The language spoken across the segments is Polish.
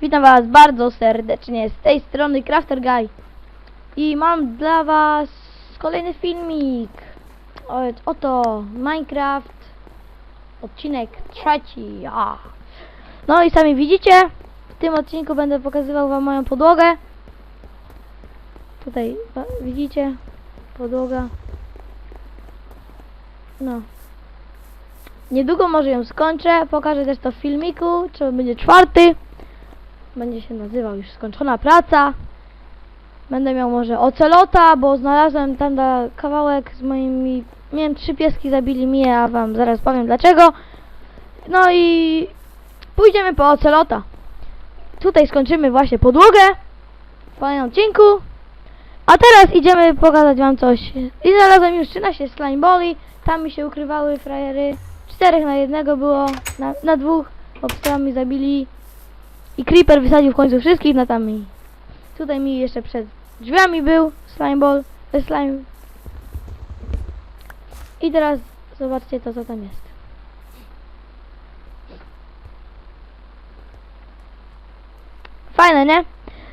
Witam Was bardzo serdecznie z tej strony Crafter Guy i mam dla Was kolejny filmik. Oto Minecraft, odcinek trzeci. No i sami widzicie, w tym odcinku będę pokazywał Wam moją podłogę. Tutaj ba- widzicie, podłoga. No. Niedługo może ją skończę, pokażę też to w filmiku, czy będzie czwarty. Będzie się nazywał już skończona praca. Będę miał może ocelota, bo znalazłem tam kawałek z moimi... Miałem trzy pieski, zabili mnie, a wam zaraz powiem dlaczego. No i pójdziemy po ocelota. Tutaj skończymy właśnie podłogę w kolejnym odcinku. A teraz idziemy pokazać wam coś. I znalazłem już 13 slime balli. Tam mi się ukrywały frajery. Czterech na jednego było, na, na dwóch. Obstami zabili. I Creeper wysadził w końcu wszystkich na tam i tutaj mi jeszcze przed drzwiami był slime ball, e, slime. I teraz zobaczcie to co tam jest. Fajne, nie?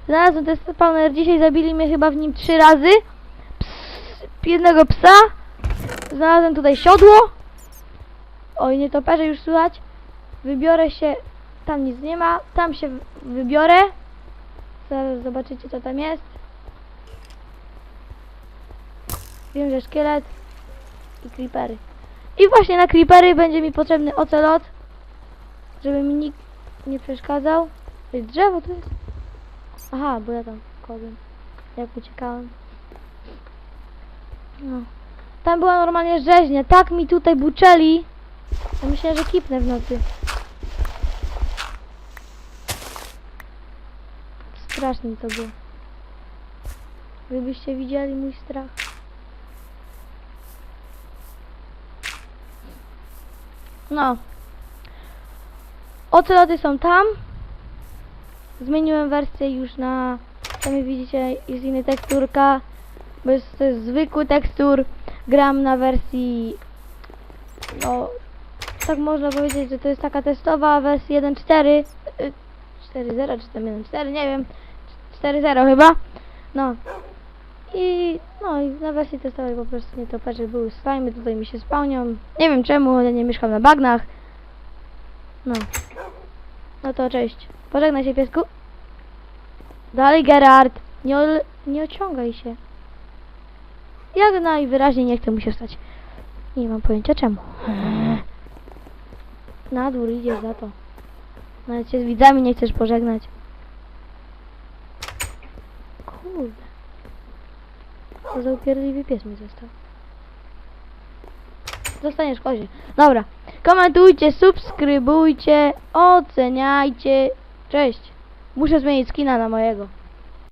Znalazłem ten spawner, dzisiaj zabili mnie chyba w nim trzy razy. Ps, jednego psa. Znalazłem tutaj siodło. Oj, nie toperze już słychać. Wybiorę się tam nic nie ma. Tam się wybiorę. Zaraz zobaczycie co tam jest. Wiem, że szkielet i creepery. I właśnie na creepery będzie mi potrzebny ocelot. Żeby mi nikt nie przeszkadzał. To jest drzewo to jest? Aha, bo ja tam wchodzę. Jak uciekałem. No. Tam była normalnie rzeźnia. Tak mi tutaj buczeli. Ja myślałem, że kipnę w nocy. Strasznie to było. Gdybyście widzieli mój strach. No. Oceloty są tam. Zmieniłem wersję już na... Sami widzicie, jest inna teksturka. Bo jest, to zwykły tekstur. Gram na wersji... No... Tak można powiedzieć, że to jest taka testowa wersja 1.4. y, 4.0 czy tam 1.4, nie wiem. 4.0 chyba. No. I no i na wersji testowej po prostu nie toperzy były slimy, tutaj mi się spełnią. Nie wiem czemu, ja nie mieszkam na bagnach. No. No to cześć. Pożegnaj się piesku. Dalej Gerard. Nie, ol- nie ociągaj się. Jak najwyraźniej nie chcę mu się stać. Nie mam pojęcia czemu. Na dwór idziesz za to. Nawet się z widzami nie chcesz pożegnać. Kurde. To za upierdliwy pies mi został. Zostaniesz kozie. Dobra. Komentujcie, subskrybujcie, oceniajcie. Cześć. Muszę zmienić skina na mojego.